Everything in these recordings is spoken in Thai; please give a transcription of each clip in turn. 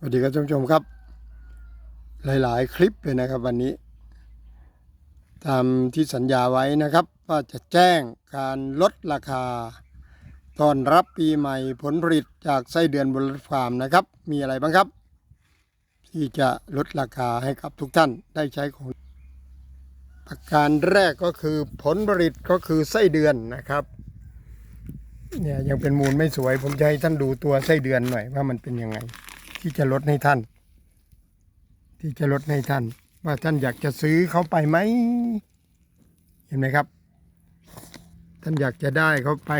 สวัสดีครับท่านผู้ชมครับ หลาย ๆ คลิปเลยนะครับ วันนี้ ตามที่สัญญาไว้นะครับ ว่าจะแจ้งการลดราคาตอนรับปีใหม่ผลผลิตจากไส้เดือนบนรถฟาร์มนะครับ มีอะไรบ้างครับ ที่จะลดราคาให้กับทุกท่านได้ใช้ของ ประการแรกก็คือผลผลิตก็คือไส้เดือนนะครับเนี่ยยังเป็นมูลไม่สวย ผมจะให้ท่านดูตัวไส้เดือนหน่อยว่ามันเป็นยังไง ที่จะลดให้ท่าน ที่จะลดให้ท่าน ว่าท่านอยากจะซื้อเขาไปไหมเห็นไหมครับ ท่านอยากจะได้เขาไป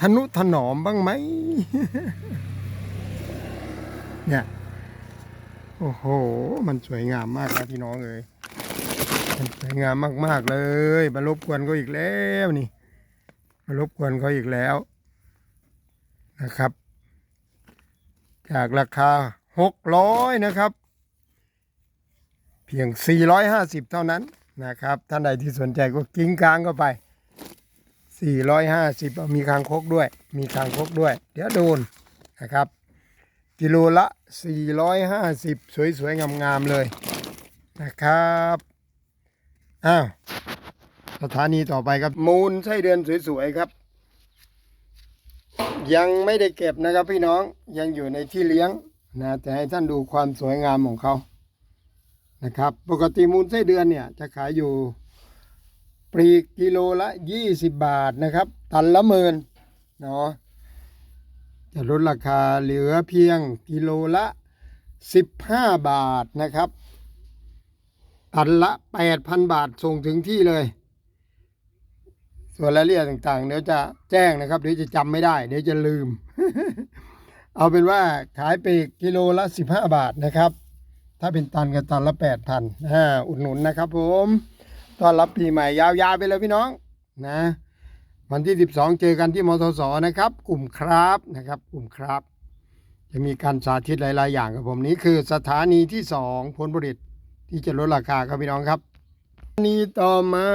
ทนุถนอมบ้างไหมเนี่ยโอ้โห มันสวยงามมากครับพี่น้องเอ้ยมันสวยงามมาก ๆ เลยมารบกวนเขาอีกแล้วนี่มารบกวนเขาอีกแล้วนะครับ จากราคา600นะครับ เพียง450เท่านั้นนะครับ ท่านใดที่สนใจก็กิ้งกลางก็ไป450เอามีคางคกด้วย มีคางคกด้วย เดี๋ยวโดนนะครับ กิโลละ450สวยๆ งามๆ เลยนะครับอ้าวสถานีต่อไปครับมูลไส้เดือนสวยๆครับ ยังไม่ได้เก็บนะครับพี่น้องยังอยู่ในที่เลี้ยงนะแต่ให้ท่านดูความสวยงามของเขานะครับ ปกติมูลไส้เดือนเนี่ยจะขายอยู่ปลีกกิโลละ 20 บาทนะครับ ตันละหมื่นเนาะจะลดราคาเหลือเพียงกิโลละ 15 บาทนะครับ ตันละ 8,000 บาทส่งถึงที่เลย ส่วนรายละเอียดต่างๆ เดี๋ยวจะแจ้งนะครับเดี๋ยวจะจำไม่ได้ เดี๋ยวจะลืม เอาเป็นว่าขายปีกกิโลละ 15 บาทนะครับ ถ้าเป็นตันก็ตันละ8,000อ่าอุดหนุนนะครับ ผมต้อนรับปีใหม่ยาวๆไปเลยพี่น้องนะวันที่ 12 เจอกันที่มทสนะครับ กลุ่มครับนะครับ กลุ่มครับ จะมีการสาธิตหลาย ๆ อย่างกับผมนี้คือสถานีที่ 2 ผลผลิตที่จะลดราคาครับพี่น้องครับ นี่ต่อมา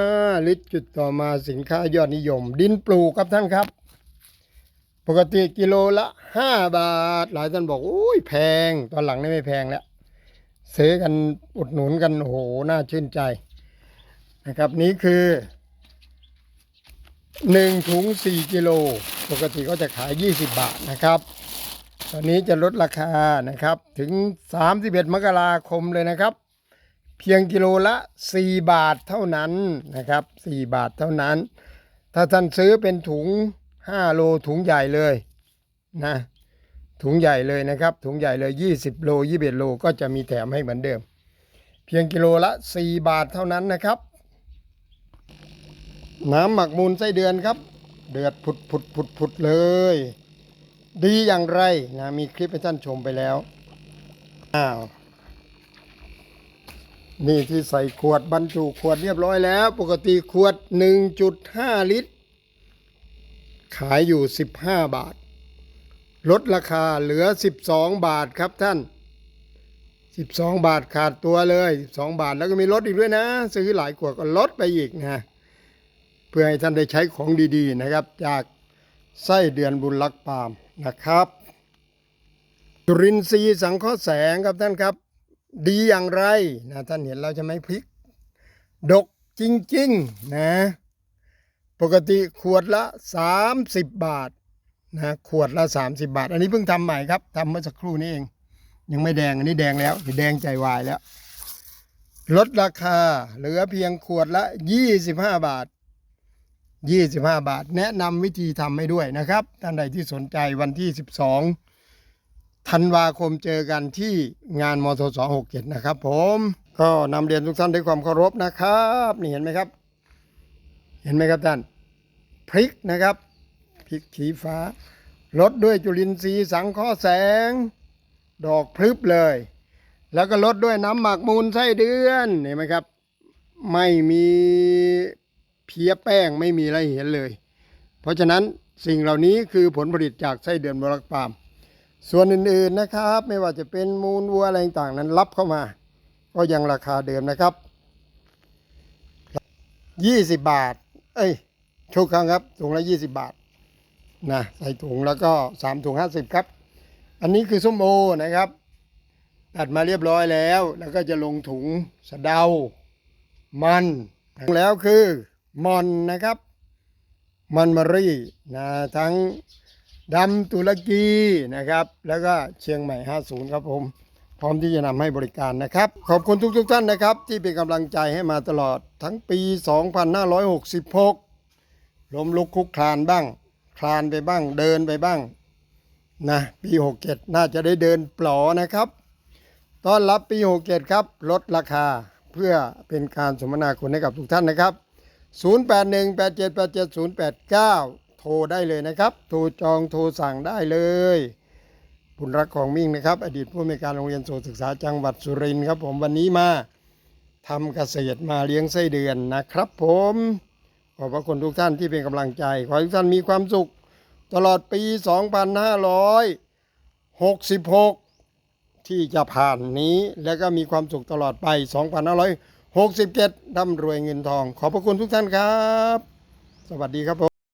หรือจุดต่อมาสินค้ายอดนิยม ดินปลูกครับท่านครับ ปกติกิโลละ5บาท หลายท่านบอกโอ้ยแพง ตอนหลังนี่ไม่แพงแล้วซื้อกันอุดหนุนกันโอ้โหน่าชื่นใจนะครับนี่คือ1ถุง4กิโลปกติก็จะขาย 20 บาทนะครับ ตอนนี้จะลดราคานะครับ ถึง 31 มกราคมเลยนะครับ เพียงกิโลละ 4 บาทเท่านั้นนะครับ 4 บาทเท่านั้น ถ้าท่านซื้อเป็นถุง 5 โลถุงใหญ่เลยนะถุงใหญ่เลยนะครับ ถุงใหญ่เลย 20 โล 21 โลก็จะมีแถมให้เหมือนเดิม เพียงกิโลละ 4 บาทเท่านั้นนะครับ น้ำหมักมูลไส้เดือนครับ เดือดผุดผุดผุดผุดเลย ดีอย่างไรนะมีคลิปให้ท่านชมไปแล้วอ้าว นี่ที่ใส่ขวดบรรจุขวดเรียบร้อยแล้ว ปกติขวด 1.5 ลิตร ขายอยู่ 15 บาท ลดราคาเหลือ 12 บาทครับท่าน 12 บาทขาดตัวเลย 12 บาทแล้วก็มีลดอีกด้วยนะ ซื้อหลายขวดก็ลดไปอีกนะเพื่อให้ท่านได้ใช้ของดีๆนะครับ จากไส้เดือนบุญลักษ์ปามนะครับจุรินทรีย์สังเคราะห์แสงครับท่านครับ ดีอย่างไรนะท่านเห็นเราจะไหม่พริก ดกจริงๆนะ ปกติขวดละ 30 บาทนะขวดละ 30 บาท อันนี้เพิ่งทำใหม่ครับทำเมื่อสักครู่นี้เอง ยังไม่แดงอันนี้แดงแล้วแดงใจวายแล้ว ลดราคาเหลือเพียงขวดละ 25 บาท 25 บาท แนะนำวิธีทำให้ด้วยนะครับ ท่านใดที่สนใจวันที่ 12 ธันวาคมเจอกันที่งานมทส67นะครับ ผมก็นำเรียนทุกท่านด้วยความเคารพนะครับ นี่เห็นไหมครับ เห็นไหมครับท่านพริกนะครับพริกขีฟ้าลดด้วยจุลินทรีย์สังเคราะห์แสง ดอกพลึบเลย แล้วก็ลดด้วยน้ำหมักมูลไส้เดือนเห็นไหมครับ ไม่มีเพี้ยแป้งไม่มีอะไรเห็นเลย เพราะฉะนั้นสิ่งเหล่านี้คือผลผลิตจากไส้เดือนบรักปาล์ม ส่วนอื่นๆนะครับ ไม่ว่าจะเป็นมูลวัวอะไรต่างๆนั้นรับเข้ามา ก็ยังราคาเดิมนะครับ20บาท เอ้ยทุกครั้งครับถุงละ20บาทนะใส่ถุงแล้วก็3ถุง50ครับ อันนี้คือส้มโอนะครับตัดมาเรียบร้อยแล้ว แล้วก็จะลงถุงสะเดา มันแล้วคือมอนนะครับ มันมารีนะทั้ง ดำตุรกีนะครับ แล้วก็เชียงใหม่ 50 ครับผม พร้อมที่จะนำให้บริการนะครับ ขอบคุณทุกๆท่านนะครับ ที่เป็นกำลังใจให้มาตลอดทั้งปี 2566 ล้มลุกคลุกคลานบ้าง คลานไปบ้าง เดินไปบ้างนะปี 67 น่าจะได้เดินปลอนะครับต้อนรับปี 67 ครับ ลดราคาเพื่อเป็นการสมนาคุณให้กับทุกท่านนะครับ 0818787089 โทรได้เลยนะครับ โทรจองโทรสั่งได้เลยบุญรักของมิ่งนะครับ อดีตผู้อำนวยการโรงเรียนโสตศึกษาจังหวัดสุรินทร์ครับ ผมวันนี้มาทำเกษตรมาเลี้ยงไส้เดือนนะครับ ผมขอบพระคุณทุกท่านที่เป็นกำลังใจ ขอให้ทุกท่านมีความสุข ตลอดปี 2566 ที่จะผ่านนี้ แล้วก็มีความสุขตลอดไป 2567ร่ำรวยเงินทอง ขอบพระคุณทุกท่านครับ สวัสดีครับผม